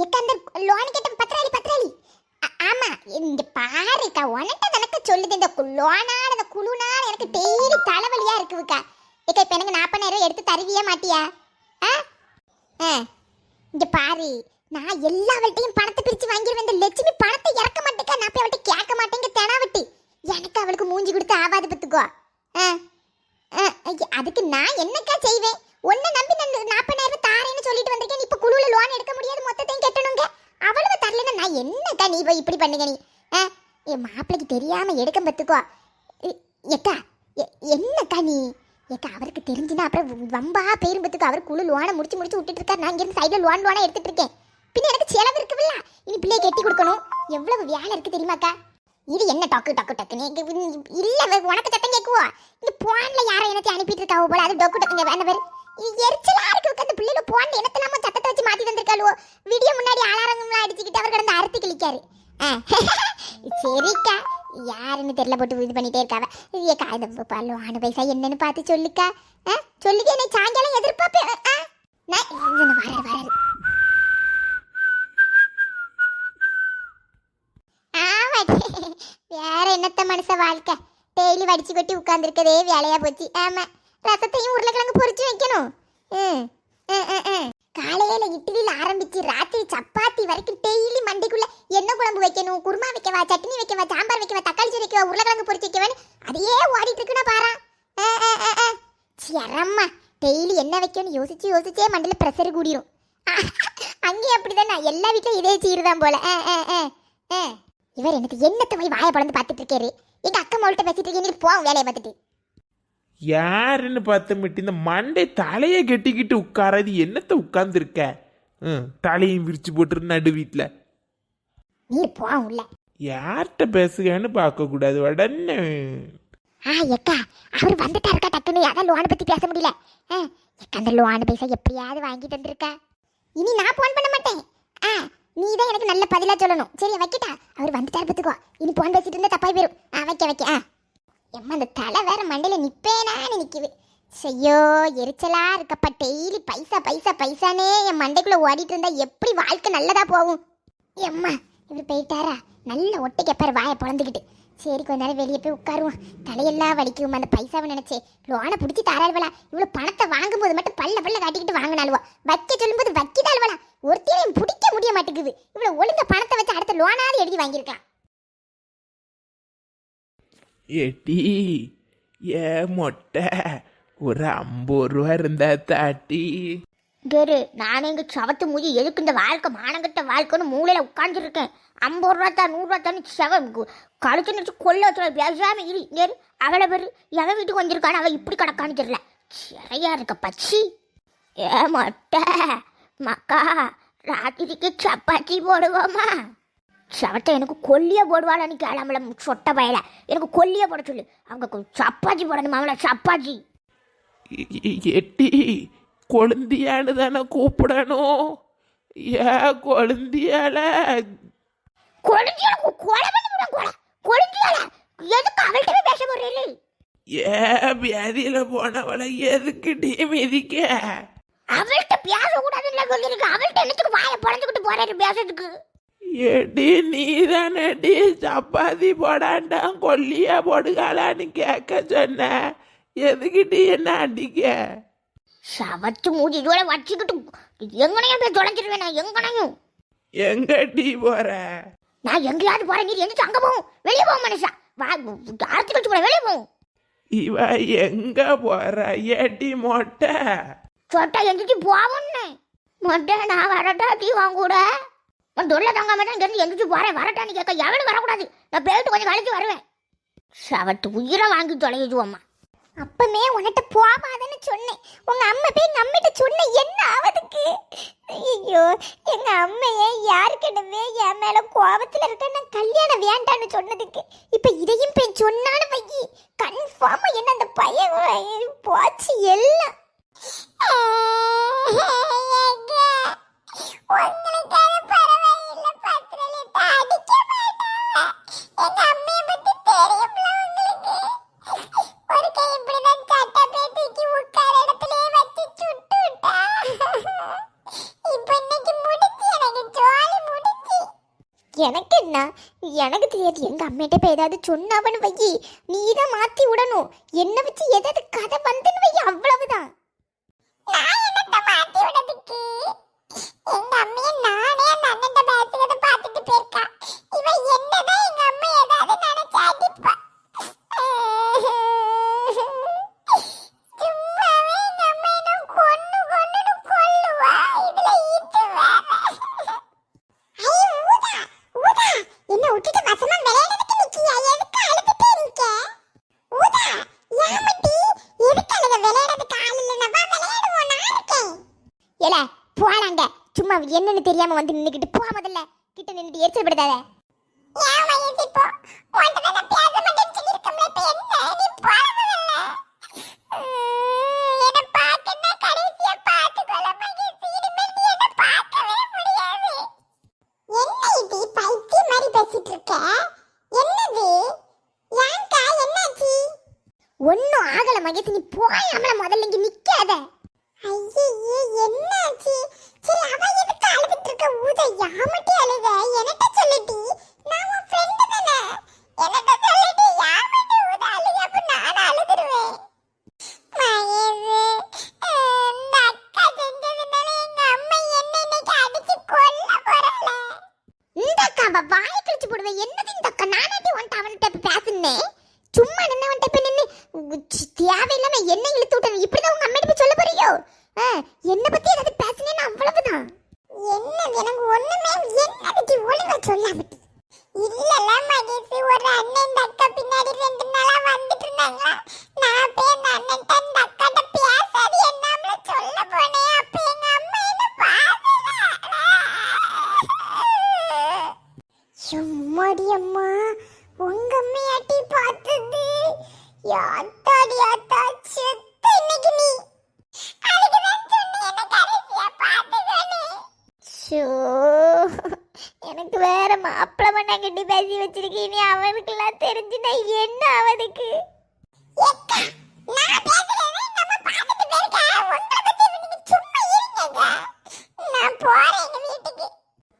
எக்க அந்த லோன் கேட்ட பத்திராளி பத்திராளி. ஆமா இங்க பாருக்கா உனட்ட எனக்கு சொல்லுது இந்த கு- இந்த குழுனான எனக்கு டெய்லி தலைவலியா இருக்குதுக்கா ஏக்கா இப்ப எனக்கு நாற்பதாயிரம் எடுத்து தருவியே மாட்டியா? ஆ? ஆ. இங்க பாரு நான் எல்லாவள்ட்டையும் பணத்தை பிரிச்சு வாங்கிடுவேன் இந்த லட்சுமி பணத்தை இறக்க மாட்டேக்கா நான் போய் அவள்கிட்ட கேட்க மாட்டேங்க தெனாவட்டி. எனக்கு அவளுக்கு மூஞ்சி கொடுத்து ஆவாது பத்துக்கோ ஆ. ஆ, அதுக்கு நான் என்னக்கா செய்வேன்? உன்னை நம்பி நான் நாற்பதாயிரம் தாரேன்னு சொல்லிட்டு வந்திருக்கேன். இப்போ குழுல லோன் எடுக்க முடியாது மொத்தத்தையும் கட்டணுங்க. அவ்வளவு தரலன்னா நான் என்னக்கா நீ போய் இப்படி பண்ணுங்க நீ? ஆ, என் மாப்பிளைக்கு தெரியாம எடுக்க பார்த்துக்கோ இ- ஏக்கா எ- என்னக்கா நீ? ஏக்கா அவருக்கு தெரிஞ்சுன்னா அப்புறம் வம்பா பேரும் பத்துக்கு. அவர் குழு லோனை முடிச்சு முடிச்சு விட்டுட்டு இருக்காரு. நான் இங்கிருந்து சைடில் லோன் லோனாக எடுத்துட்டு இருக்கேன். பின்ன எனக்கு செலவு இருக்குல்ல இனி பிள்ளைய கட்டி கொடுக்கணும். எவ்வளவு வேலை இருக்கு தெரியுமாக்கா? இது என்ன டக்கு டக்கு டக்குன்னு? இல்ல உனக்கு சத்தம் கேக்குவா? இந்த போன்ல யாரை என்னத்தை அனுப்பிட்டு இருக்காவோ போல அது டக்கு டக்குங்க வேண பேர் எரிச்சலா இருக்கு அந்த பிள்ளைல போன்ல என்னத்தை நம்ம சத்தத்தை வச்சு மாத்தி தந்திருக்காளுவோ. விடிய முன்னாடி அலாரங்கம்லாம் அடிச்சுக்கிட்டு அவர் கிடந்து அறுத்து கிளிக்காரு சரிக்கா. யாருன்னு தெரியல போட்டு இது பண்ணிட்டே இருக்காவ. ஏக்கா பல்லு பல்லுவான பைசா என்னன்னு பார்த்து சொல்லுக்கா. ஆ, என்ன சாயங்காலம் எதிர்பார்ப்பேன் நான் வராரு வராரு வேற என்னத்த மனுஷ வாழ்க்கை? டெய்லி வடிச்சு கொட்டி உட்காந்துருக்கதே வேலையா போச்சு. ஆமா. ரசத்தையும் உருளைக்கிழங்கு பொரிச்சு வைக்கணும். காலையில இட்லியில ஆரம்பிச்சு ராத்திரி சப்பாத்தி வரைக்கும் டெய்லி மண்டைக்குள்ள என்ன குழம்பு வைக்கணும் குருமா வைக்கவா சட்னி வைக்கவா சாம்பார் வைக்கவா தக்காளி சரி வைக்கவா உருளைக்கிழங்கு பொறிச்சு வைக்கவான்னு அதையே ஓடிட்டு இருக்குன்னா பாரா சிரம்மா டெய்லி என்ன வைக்கணும்னு யோசிச்சு யோசிச்சே மண்டல ப்ரெஷர் கூடிரும். அங்கேயும் அப்படிதானே. எல்லா வீட்லயும் இதே சீருதான் போல. ஆ, ஆ, ஆ, ஆ. இவர் எனக்கு என்னத்த போய் வாயை பழந்து பார்த்துட்டு இருக்காரு? எங்க அக்கா மோள்கிட்ட பேசிட்டு இருக்கீங்க போவோம் வேலையை பார்த்துட்டு. யாருன்னு பார்த்த மிட்டி இந்த மண்டை தலையை கட்டிக்கிட்டு உட்காராது என்னத்த உட்கார்ந்துருக்க? ம் தலையும் விரிச்சு போட்டு நடு வீட்டில் நீ போவோம் உள்ள. யார்கிட்ட பேசுகன்னு பார்க்கக்கூடாது உடனே ஆ எக்கா அவர் வந்துட்டாருக்கா டக்குன்னு? அதான் லோனை பத்தி பேச முடியல. ஆ, எக்கா அந்த லோன் பைசா எப்படியாவது வாங்கி தந்திருக்கா இனி நான் போன் பண்ண மாட்டேன். நீ தான் எனக்கு நல்ல பதிலா சொல்லணும். சரி வைக்கட்டா? அவர் வந்துட்டாரு பத்துக்கோ இனி போன் பேசிட்டு இருந்தா தப்பாய் போயிரும். ஆ வைக்க வைக்க. ஆ. எம்மா அந்த தலை வேற மண்டையில நிப்பேனான்னு நிக்குது. செய்யோ எரிச்சலா இருக்கப்பா டெய்லி பைசா பைசா பைசானே என் மண்டைக்குள்ள ஓடிட்டு இருந்தா எப்படி வாழ்க்கை நல்லதா போகும்? எம்மா இவர் போயிட்டாரா? நல்ல ஒட்டை கேப்பாரு வாயை பிறந்துக்கிட்டு சரி கொஞ்ச நேரம் வெளியே போய் உட்காருவோம். தலையெல்லாம் வலிக்கும் அந்த பைசாவை நினைச்சே. லோனை பிடிச்சி தாராளுவலா இவ்வளோ பணத்தை வாங்கும்போது மட்டும் பல்ல பல்ல காட்டிக்கிட்டு வாங்கினாலுவா வைக்க சொல்லும்போது வைக்கிதாள்வலா ஒருத்தையும் பிடிக்க முடிய மாட்டேங்குது. இவ்வளோ ஒழுங்கா பணத்தை வச்சு அடுத்த லோனாவது எழுதி வாங்கியிருக்கலாம். ஏட்டி ஏ மொட்டை ஒரு ஐம்பது ரூபா இருந்தா தாட்டி. கேரு நானே இங்கே சவத்து மூஞ்சி எதுக்கு இந்த வாழ்க்கை மானங்கட்ட வாழ்க்கைன்னு மூலையில் உட்காந்துருக்கேன் ஐம்பது ரூபா தான் நூறுரூவா தான் செவ கழுத்து நினச்சி கொல்ல வச்சு பேசாம இரு. கேரு அவளை பேர் எவன் வீட்டுக்கு வந்திருக்கான்னு அவள் இப்படி கிடக்கான்னு தெரியல. சிறையா இருக்க பச்சி. ஏ மொட்டை. மக்கா ராத்திரிக்கு சப்பாத்தி போடுவோமா? சவத்தை எனக்கு கொல்லிய போடுவாளான்னு கேளாமல சொட்ட பயல. எனக்கு கொல்லிய போட சொல்லு. அவங்க சப்பாத்தி போடணும்? அவளை சப்பாத்தி. எட்டி கொழுந்தியான்னு தானே கூப்பிடணும். ஏ கொழுந்தியால கொழுந்தியால கொலை. கொழுந்தியால எதுக்கு அவள்கிட்ட பேச போறீங்க? ஏ வியாதியில போனவளை எதுக்கு டீ மிதிக்க? அவள்கிட்ட பேச கூடாதுன்னு சொல்லிருக்கு அவள்கிட்ட என்னத்துக்கு வாயை பழந்துக்கிட்டு போறாரு பேசுறதுக்கு? ஏடி நீ தானடி சப்பாத்தி போடாண்டாம் கொல்லியா போடுகாலான்னு கேட்க சொன்ன. எதுக்கிட்டி என்ன அடிக்க? சவத்து மூஞ்சி இதோட வச்சுக்கிட்டு எங்கனையும் போய் தொலைஞ்சிருவேன் நான் எங்கனையும். எங்க டீ போற? நான் எங்கேயாவது போறேன் நீ எந்திரிச்சு அங்க போவோம் வெளியே போவோம் மனுஷா. வா ஆர்த்தி கழிச்சு போற வெளியே போவோம் இவ எங்க போற? ஏடி மொட்டை. சொட்டா எந்திரிச்சு போவோம்னு. மொட்டை நான் வரட்டா டீ வாங்க கூட உன் தொல்லை தங்க மாட்டேன் இங்கேருந்து எந்திரிச்சு போகிறேன் வரட்டான்னு கேட்க எவனும் வரக்கூடாது. நான் போயிட்டு கொஞ்சம் கழிச்சு வருவேன். சவத்து உயிரை வாங்கி தொலையுது அம்மா அப்பமே உன்கிட்ட போகாதன்னு சொன்னேன். உங்க அம்மா போய் எங்க அம்மிட்ட சொன்ன என்ன ஆவதுக்கு? ஐயோ எங்க அம்மையே யாருக்கிட்டவே என் மேல கோபத்துல இருக்க நான் கல்யாணம் வேண்டான்னு சொன்னதுக்கு. இப்ப இதையும் போய் சொன்னான்னு வையி. கன்ஃபார்மா என்ன அந்த பையன் போச்சு எல்லாம். எனக்கு என்ன எனக்கு தெரியாது. எங்க அம்மிட்ட ஏதாவது சொன்னாவன்னு வையி. நீ தான் மாத்தி விடணும். என்ன வச்சு ஏதாவது கதை வந்துன்னு வையி. அவ்வளவுதான் ஏல போலாங்க. சும்மா என்னன்னு தெரியாம வந்து நின்னுக்கிட்டு போ முதல்ல. கிட்ட நின்னுட்டு எரிச்சல் படுதாத ஏன் வயசு இப்போ உன்கிட்ட நான் பேச மாட்டேன்னு சொல்லியிருக்கோம்ல இப்போ என்ன நீ போல முதல்ல என்ன பார்க்கன்னா கடைசியா பார்த்துக்கொள்ள மகேஷ் இனிமேல் நீ என்ன பார்க்கவே முடியாது என்ன இது பைத்தியம் மாதிரி பேசிட்டு இருக்க என்னது ஏன்க்கா என்னாச்சு ஒன்னும் ஆகல மகேஷ் நீ போயாமல முதல்ல இங்க நிக்காத ஐயே என்னாச்சு சரி அவ எதுக்கு அழுதுட்டு இருக்க ஊத யாமட்டி அழுத என்கிட்ட சொல்லிட்டி நான் உன் ஃப்ரெண்ட் தானே என்கிட்ட சொல்லிட்டி யாமட்டி ஊத அழுக அப்ப நான் அழுதுருவேன் மகேஷ் இந்த அக்கா செஞ்சதுனால எங்க அம்மா என்ன இன்னைக்கு அடிச்சு கொல்ல போறாளே இந்த அக்கா வாய கிழிச்சு போடுவேன் என்னது இந்த அக்கா நானாட்டி வந்துட்டு அவன்கிட்ட இப்ப பேசுனேன் சும்மா நின்று அவன்கிட்ட இப்ப நின்று தேவையில்லாம என்ன இழுத்து விட்டேன் இப்படிதான் உங்க அம்மா போய் சொல்ல போறியோ ஆ, என்ன பத்தி ஏதாவது பேசுனேன்னு அவ்வளவுதான் என்னது எனக்கு ஒண்ணுமே என்னது ஒழுங்கா சொல்லாமட்டி இல்லல மகேஷ் ஒரு அண்ணன் இந்த அக்கா பின்னாடி ரெண்டு நாளா வந்துட்டு இருந்தாங்க நான் போய் அந்த அண்ணன்ட்ட அந்த அக்காட்ட பேசாது என்னாமல சொல்ல போனேன் அப்ப எங்க அம்மா என்ன பாசல சும்மாடி அம்மா உங்க அம்மையாட்டி பார்த்தது யாத்தாடி யாத்தா செத்த இன்னைக்கு நீ? சொன்னேன் என்ன கடைசியா ஷோ. எனக்கு வேற மாப்பிள்ள பண்ண கட்டி பேசி வச்சிருக்கீங்க அவனுக்குலாம் தெரிஞ்சு நான் என்ன அவனுக்கு நான் பேசுறதை நம்ம பார்த்துட்டு போயிருக்கா. உங்களை பத்தி நீங்க சும்மா இருங்க நான் போறேன் எங்க வீட்டுக்கு.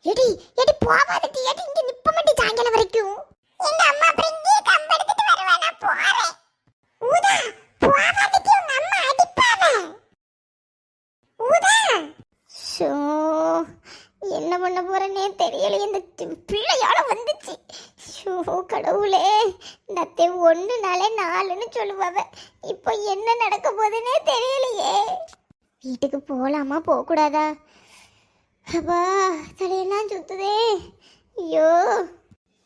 எடி எடி போவாதடி எடி இங்க நிப்ப மாட்டி சாயங்காலம் வரைக்கும் எங்க அம்மா அப்புறம் இங்கே கம்பு எடுத்துட்டு வருவா நான் போறேன் ஊதா போவாதடி உங்க அம்மா அடிப்பாவ ஊதா ஷோ என்ன பண்ண போறேனே தெரியல இந்த சி- பிள்ளையால வந்துச்சு ஷோ கடவுளே நத்தை ஒன்று நாளே நாலுன்னு சொல்லுவாவ. இப்போ என்ன நடக்க போகுதுன்னே தெரியலையே. வீட்டுக்கு போகலாமா போகக்கூடாதா? அப்பா தலையெல்லாம் சுத்துதே. ஐயோ.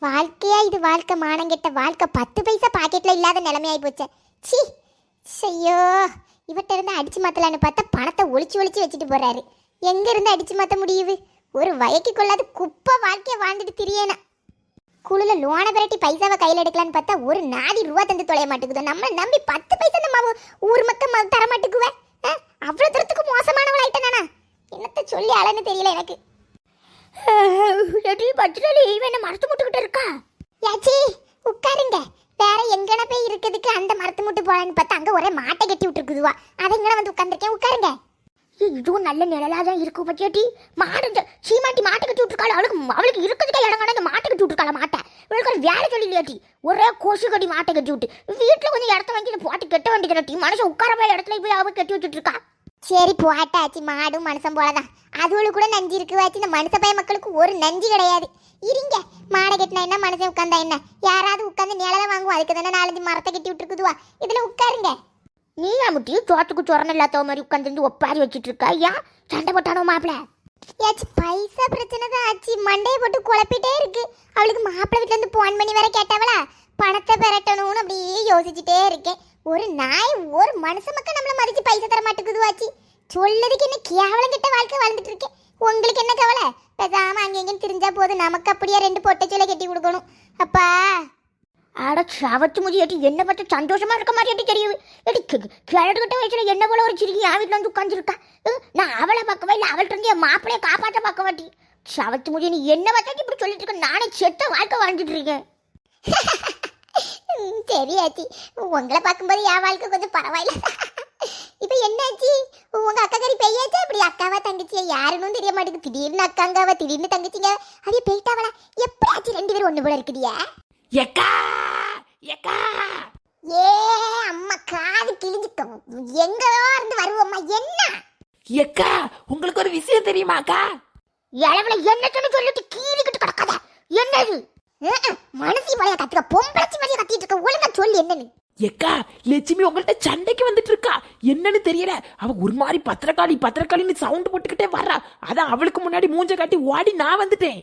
வாழ்க்கையா இது வாழ்க்கை மானங்கெட்ட வாழ்க்கை. பத்து பைசா பாக்கெட்ல இல்லாத நிலைமையாகி போச்சே. சி ஐயோ. இவட்ட இருந்து அடிச்சு மாத்தலான்னு பார்த்தா பணத்தை ஒளிச்சு ஒளிச்சு வச்சுட்டு போறாரு. எங்க இருந்து அடிச்சு மாத்த முடியுது? ஒரு வயக்கு கொள்ளாத குப்பை வாழ்க்கையை வாழ்ந்துட்டு திரியேனா? குழுல லோனை விரட்டி பைசாவை கையில் எடுக்கலான்னு பார்த்தா ஒரு நாடி ரூபா தந்து தொலைய மாட்டேங்குது? நம்மளை நம்பி பத்து பைசா நம்ம ஊர் மக்கள் தர மாட்டேங்குவேன் அவ்வளோ தூரத்துக்கு மோசமானவளாயிட்டேன் நானா? என்னத்த சொல்லி அழன்னு தெரியல எனக்கு. எடி இவன் மரத்து முட்டுக்கிட்டு இருக்கா? யாச்சி உட்காருங்க. வேற எங்கன போய் இருக்கிறதுக்கு அந்த மரத்து முட்டு போலான்னு பார்த்தா அங்க ஒரே மாட்டை கட்டி விட்டுருக்குதுவா. அதை இங்கே வந்து உட்காந்துருக்கேன் உட்காருங்க. இதுவும் நல்ல நிழலாக தான் இருக்கும் பச்சேட்டி மாடு சீமாட்டி மாட்டை கட்டி விட்டுருக்காள் அவளுக்கு அவளுக்கு இருக்கிறதுக்கே இடம் இந்த மாட்டை கட்டி விட்டுருக்காள் மாட்டை. இவளுக்கு ஒரு வேலை சொல்லி இல்லையாட்டி ஒரே கொசு கட்டி மாட்டை கட்டி விட்டு. வீட்டில் கொஞ்சம் இடத்த வாங்கி போட்டு கெட்ட வேண்டிய மனுஷன் உட்கார போய் இடத்துல போய் அவள் கட்டி விட்டுட்டு இருக்கா சரி போட்டாச்சு. மாடும் மனுஷன் போலதான். அதுகளுக்கு கூட நஞ்சு இருக்கு இருக்குவாச்சு. இந்த மனுஷ பய மக்களுக்கு ஒரு நஞ்சு கிடையாது. இருங்க. மாடை கட்டினா என்ன? மனுஷன் உட்காந்தா என்ன? யாராவது உட்காந்து நிழலை வாங்குவோம். அதுக்கு தானே நாலஞ்சு மரத்தை கட்டி விட்டுருக்குதுவா. இதில் உட்காருங்க. நீ அமுட்டி சோத்துக்கு சொரணம் இல்லாத மாதிரி உட்காந்துருந்து ஒப்பாரி வச்சிட்டு இருக்கா ஏன் சண்டை போட்டானோ மாப்பிள? ஏச்சு பைசா பிரச்சனை தான் ஆச்சு. மண்டையை போட்டு குழப்பிட்டே இருக்கு. அவளுக்கு மாப்பிள்ளை வீட்டுல இருந்து போன் பண்ணி வேற கேட்டவளா? பணத்தை பெரட்டணும்னு அப்படியே யோசிச்சுட்டே இருக்கேன். ஒரு நாய் ஒரு மனுஷ மக்கள் நம்மள மதிச்சு பைசா தர மாட்டேங்குது ஆச்சு சொல்லதுக்கு என்ன கேவலம் கிட்ட வாழ்க்கை வாழ்ந்துட்டு இருக்கேன். உங்களுக்கு என்ன கவலை? பேசாம அங்கே எங்கேயும் திரிஞ்சா போதும். நமக்கு அப்படியே ரெண்டு பொட்டை சொல்ல கட்டி கொடுக்கணும். அப்பா! அட சவத்து முதி எட்டி என்ன பார்த்து சந்தோஷமா இருக்க மாதிரி எட்டி தெரியுது. எடி கிழட்டுக்கிட்ட வயசுல என்ன போல ஒரு சிறுகி என் வீட்டில் வந்து உட்காந்துருக்கா நான் அவளை பார்க்கவே இல்லை அவள்கிட்ட இருந்து என் மாப்பிளைய காப்பாற்ற பார்க்க மாட்டி சவத்து முடி நீ என்ன பார்த்தா இப்படி சொல்லிட்டு இருக்க? நானே செத்த வாழ்க்கை வாழ்ந்துட்டு இருக்கேன். சரியாச்சி உங்களை பார்க்கும்போது என் வாழ்க்கை கொஞ்சம் பரவாயில்ல. இப்போ என்னாச்சு உங்க அக்கா கறி பெய்யாச்சா இப்படி அக்காவா தங்கச்சியா? யாருன்னு தெரிய மாட்டேங்குது. திடீர்னு அக்காங்காவா திடீர்னு தங்கச்சிங்க. அதே போயிட்டாவளா? எப்படியாச்சு ரெண்டு பேரும் ஒன்று போல இருக்குதியா? எக்கா எக்கா ஏ அம்மா காது கிழிஞ்சுக்கும். எங்கோ இருந்து வருவோம்மா என்ன? எக்கா உங்களுக்கு ஒரு விஷயம் தெரியுமாக்கா இளவுல என்ன சொல்லி சொல்லிட்டு கீழிக்கிட்டு கிடக்காத? என்னது? மனசி மலைய கத்துக்க. பொம்பளச்சி மலைய கத்திட்டு இருக்க. ஒழுங்கா சொல்லு என்னன்னு. எக்கா லட்சுமி உங்கள்ட்ட சண்டைக்கு வந்துட்டு இருக்கா? என்னன்னு தெரியல. அவ ஒரு மாதிரி பத்திரக்காளி பத்திரக்காளின்னு சவுண்ட் போட்டுக்கிட்டே வர்றா. அதான் அவளுக்கு முன்னாடி மூஞ்ச காட்டி ஓடி நான் வந்துட்டேன்.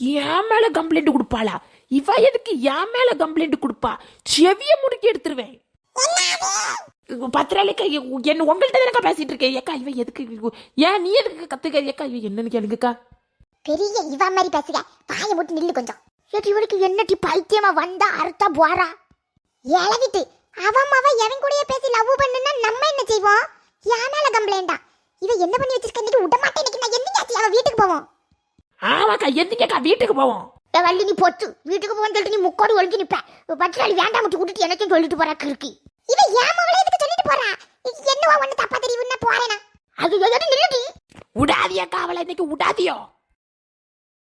என் மேல கம்ப்ளைண்ட் கொடுப்பாளா? இவ எதுக்கு என் மேல கம்ப்ளைண்ட் கொடுப்பா? செவிய முடுக்கி எடுத்துருவேன். பத்திராளிக்கா என்ன உங்கள்ட்ட தானக்கா பேசிட்டு இருக்கேன்? ஏக்கா இவ எதுக்கு ஏன் நீ எதுக்கு கத்துக்க? ஏக்கா இவ என்னன்னு கேளுங்கக்கா. பெரிய இவ மாதிரி பேசுக. வாயை மட்டும் நில்லு கொஞ்சம். ஏடி என்னட்டி என்னடி பைத்தியமா வந்தா அறுத்தா போறா? இளவிட்டு அவன் அவ எவன் கூடயே பேசி லவ் பண்ணுனா நம்ம என்ன செய்வோம்? யா மேல கம்ப்ளைண்டா இவ என்ன பண்ணி வச்சிருக்கன்னு விட மாட்டேன் இன்னைக்கு நான் என்னையாச்சு அவ வீட்டுக்கு போவோம். ஆமாக்கா எதுக்கேக்கா வீட்டுக்கு போவோம்? வள்ளி நீ பொத்து. வீட்டுக்கு போன்னு சொல்லிட்டு நீ முக்கோடு ஒழிஞ்சு நிப்ப. பத்திராளி வேண்டாம் விட்டு விட்டுட்டு எனக்கும் சொல்லிட்டு போறா கிறுக்கி. இவ ஏமாவளே எதுக்கு சொல்லிட்டு போறா? என்னவா ஒண்ணு தப்பா தெரியும்னா போறேனா? அது எதடி நில்லுடி. விடாதியாக்கா அவளை இன்னைக்கு விடாதியோ?